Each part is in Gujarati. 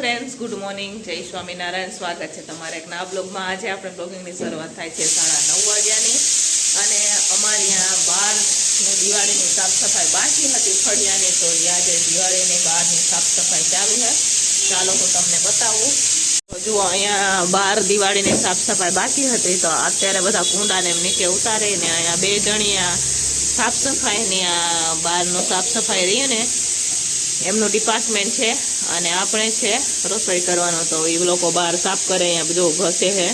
ફ્રેન્ડ્સ ગુડ મોર્નિંગ જય સ્વામિનારાયણ. સ્વાગત છે તમારા એક નવા બ્લોગમાં. આજે આપણે બ્લોગિંગની શરૂઆત થાય છે સાડા નવ વાગ્યાની. અને અમારી અહીંયા બહારની દિવાળીની સાફ સફાઈ બાકી હતી ફળિયાની. તો આજે દિવાળીની બહારની સાફ સફાઈ ચાલુ છે. ચાલો હું તમને બતાવું. જો અહીંયા બહાર દિવાળીની સાફ સફાઈ બાકી હતી. તો અત્યારે બધા કુંડાને નીચે ઉતારીને અહીંયા બે જણી આ સાફ સફાઈની આ બહારનું સાફ સફાઈ રહીએ ને એમનું ડિપાર્ટમેન્ટ છે અને આપણે છે રસોઈ કરવાનો તો એ લોકો બહાર સાફ કરે, અહીંયા બધું ઘસે છે.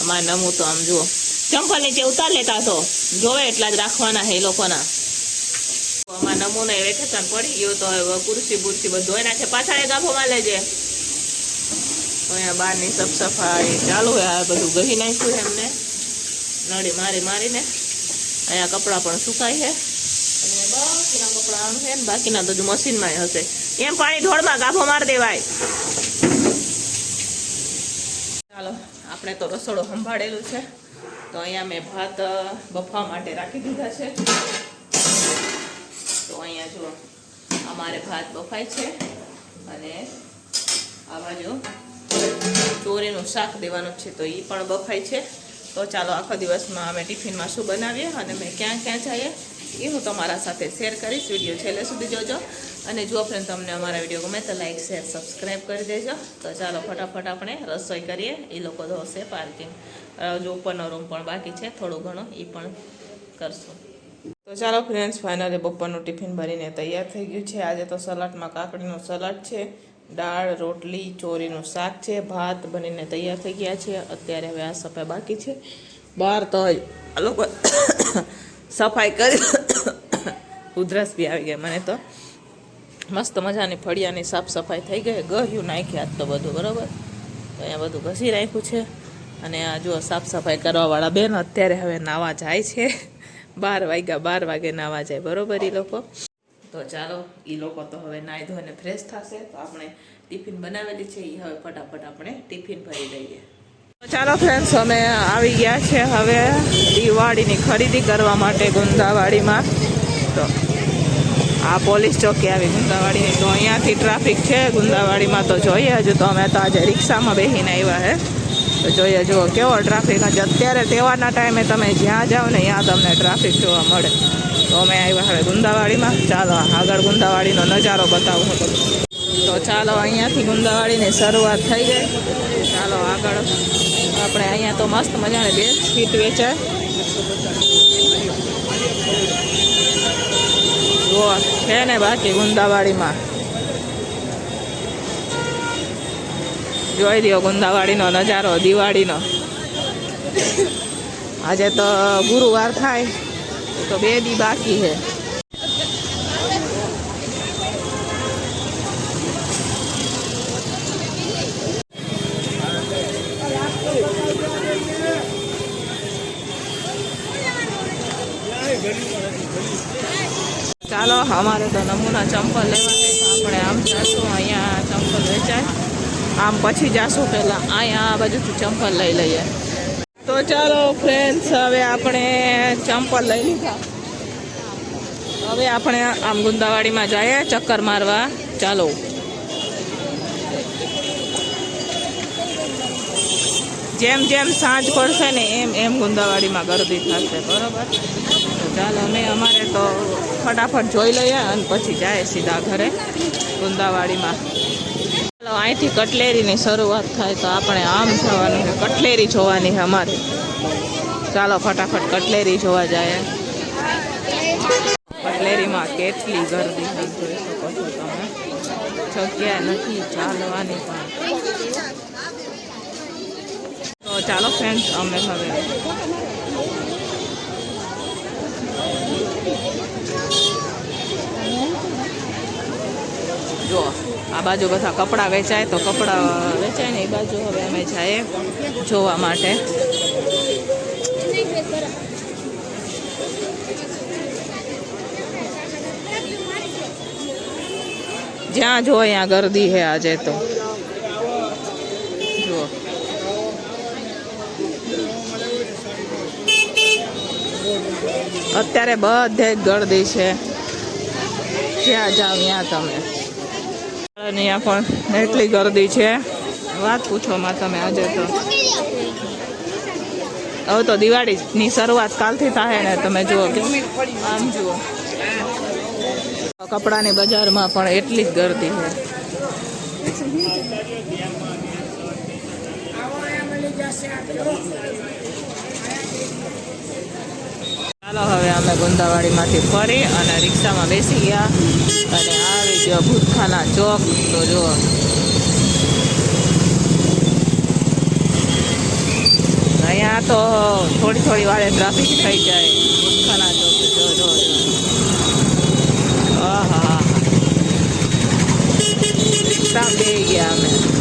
અમારે નમું તો આમ જુઓ. ચંપલ નીચે ઉતાર લેતા તો જોવે એટલા જ રાખવાના છે એ લોકોના. અમારા નમૂને વેકેશન પડી ગયું તો હવે કુર્સી બુરસી બધું એના નાખે પાછળ ગાફોમાં લેજે. અહીંયા બહારની સાફ સફાઈ ચાલુ હોય, આ બધું ગહી નાખ્યું એમને. નળી મારી મારીને. અહીંયા કપડાં પણ સુકાય છે. બાકીના કપડાં છે ને, બાકીના મશીનમાં હશે. એમ પાણી ઢોળમાં ગાભો માર દેવાય. ચાલો, આપણે તો રસોડો સંભાળેલું છે. તો અહીંયા મેં ભાત બફવા માટે રાખી દીધા છે. તો અહીંયા જો અમારે ભાત બફાય છે અને આ બાજુ ચોરીનું શાક દેવાનું છે તો એ પણ બફાય છે. તો ચાલો આખો દિવસમાં અમે ટિફિનમાં શું બનાવીએ અને અમે ક્યાં ક્યાં જઈએ, એ હું તમારા સાથે શેર કરીશ વીડિયો છેલ્લે સુધી જોજો. અને જો ફ્રેન્ડ તમને અમારા વીડિયો ગમે તો લાઈક શેર સબસ્ક્રાઈબ કરી દેજો. તો ચાલો ફટાફટ આપણે રસોઈ કરીએ. એ લોકો ધોશે પાર્કિંગ જો ઉપરનો રૂમ પણ બાકી છે, થોડું ઘણું, એ પણ કરશું. તો ચાલો ફ્રેન્ડ્સ ફાઇનલી બપોરનું ટિફિન ભરીને તૈયાર થઈ ગયું છે. આજે તો સલાડમાં કાકડીનું સલાડ છે. દાળ, રોટલી, ચોરીનું શાક છે, ભાત બનીને તૈયાર થઈ ગયા છે. અત્યારે હવે આ સફાઈ બાકી છે. બહાર તો આ લોકો સફાઈ કરી ઉધરસ બી આવી ગઈ મને તો. મસ્ત મજાની ફળિયાની સાફ સફાઈ થઈ ગઈ. ગહ્યું, નાખ્યા તો બધું, બરાબર? તો અહીંયા બધું ઘસી રાખ્યું છે. અને આ જો સાફ સફાઈ કરવાવાળા બેન અત્યારે હવે નાવા જાય છે. બાર વાગ્યા, બાર વાગે નાવા જાય, બરોબર એ લોકો? તો ચાલો એ લોકો તો હવે નાહી ધોઈને ફ્રેશ થશે, તો આપણે ટિફિન બનાવેલી છે એ હવે ફટાફટ આપણે ટિફિન ભરી દઈએ તો ચાલો ફ્રેન્ડ્સ અમે આવી ગયા છે હવે દિવાળીની ખરીદી કરવા માટે ગુંદાવાડીમાં. તો આ પોલીસ ચોકી આવી ગુંદાવાડીની. તો અહીંયાથી ટ્રાફિક છે, ગુંદાવાડીમાં તો જોઈએ હજુ તો અમે તો આજે રિક્ષામાં બેસીને આવ્યા હે. તો જોઈએ, જુઓ કેવો ટ્રાફિક હજી અત્યારે તહેવારના ટાઈમે તમે જ્યાં જાઓ ને ત્યાં તમને ટ્રાફિક જોવા મળે. તો અમે આવ્યા હવે ગુંદાવાડીમાં. ચાલો આગળ ગુંદાવાડીનો નજારો બતાવું હતો તો ચાલો અહીંયાથી ગુંદાવાડીની શરૂઆત થઈ ગઈ. ચાલો આગળ. આપણે અહીંયા તો મસ્ત મજાને બે ફીટ વેચાય જુઓ, છે ને બાકી ગુંદાવાડીમાં. જોઈ દો ગુંદાવાડીનો નજારો, દિવાળીનો. આજે તો ગુરુવાર થાય. તો બે દી બાકી છે ચાલો અમારે તો નમૂના ચંપલ લેવા છે તો આપણે આમ જાશું, અહીંયા ચંપલ વેચાય. આમ પછી જાશું પહેલાં અહીંયા આ બાજુથી ચંપલ લઈ લઈએ. તો ચાલો ફ્રેન્ડ્સ હવે આપણે ચંપલ લઈ લીધા. હવે આપણે આમ ગુંદાવાડીમાં જઈએ, ચક્કર મારવા. ચાલો. જેમ જેમ સાંજ પડશે ને એમ એમ ગુંદાવાડીમાં ગરદી થશે, બરોબર? તો ચાલો, અમે અમારે તો ફટાફટ જોઈ લઈએ અને પછી જાય સીધા ઘરે ગુંદાવાડીમાં. અહીંથી કટલેરીની શરૂઆત થાય તો આપણે આમ જવાનું છે. કટલેરી જોવાની છે અમારે. ચાલો ફટાફટ કટલેરી જોવા જાય કટલેરીમાં કેટલી ગરદી છે, જોઈ શકો છો તમે. જગ્યા નથી ચાલવાની પણ. તો ચાલો ફ્રેન્ડ્સ અમે હવે જો આ બાજુ બધા કપડાં વેચાય તો કપડાં વેચાય ને એ બાજુ હવે અમે જઈએ જોવા માટે. જ્યાં જો અહીંયા ગરદી છે આજે તો. જુઓ. અત્યારે બધે જ ગરદી છે. જ્યાં જાઓ ત્યાં તમે. અહીંયા પણ એટલી ગરદી છે. વાત પૂછોમાં તમે આજે તો. હવે તો દિવાળીની શરૂઆત કાલથી થાય ને તમે જુઓ. આમ જુઓ. કપડાની બજારમાં પણ એટલી જ ગરદી છે. ચાલો હવે અમે ગુંદાવાડીમાંથી ફરી અને રિક્ષામાં બેસી ગયા અને આવી ગયો ભૂતખાના ચોક. તો જુઓ. અહીંયા તો થોડી થોડી વારે ટ્રાફિક થઈ જાય. ભૂતખાના ચોક જો જો જો આહા રિક્ષામાં બે ગયા અમે.